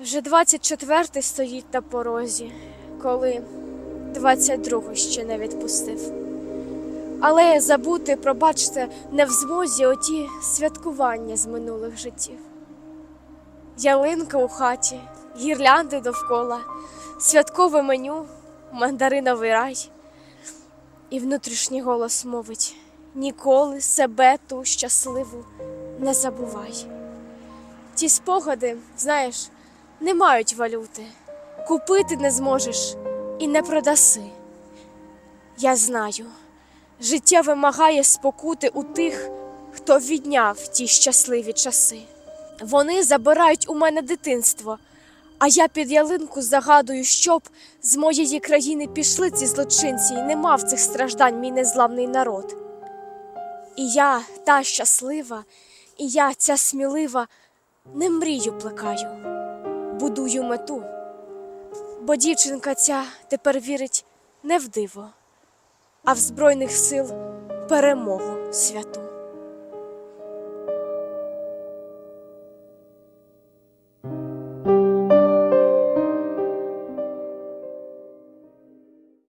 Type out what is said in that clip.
Вже 24-й стоїть на порозі, коли 22-го ще не відпустив. Але забути, пробачте, не в змозі оті святкування з минулих життів. Ялинка у хаті, гірлянди довкола, святкове меню, мандариновий рай. І внутрішній голос мовить: ніколи себе ту щасливу не забувай. Ті спогади, знаєш, не мають валюти, купити не зможеш і не продаси. Я знаю, життя вимагає спокути у тих, хто відняв ті щасливі часи. Вони забирають у мене дитинство, а я під ялинку загадую, щоб з моєї країни пішли ці злочинці, і не мав цих страждань мій незламний народ. І я, та щаслива, і я, ця смілива, не мрію плекаю, будую мету. Бо дівчинка ця тепер вірить не в диво, а в Збройних сил перемогу святу.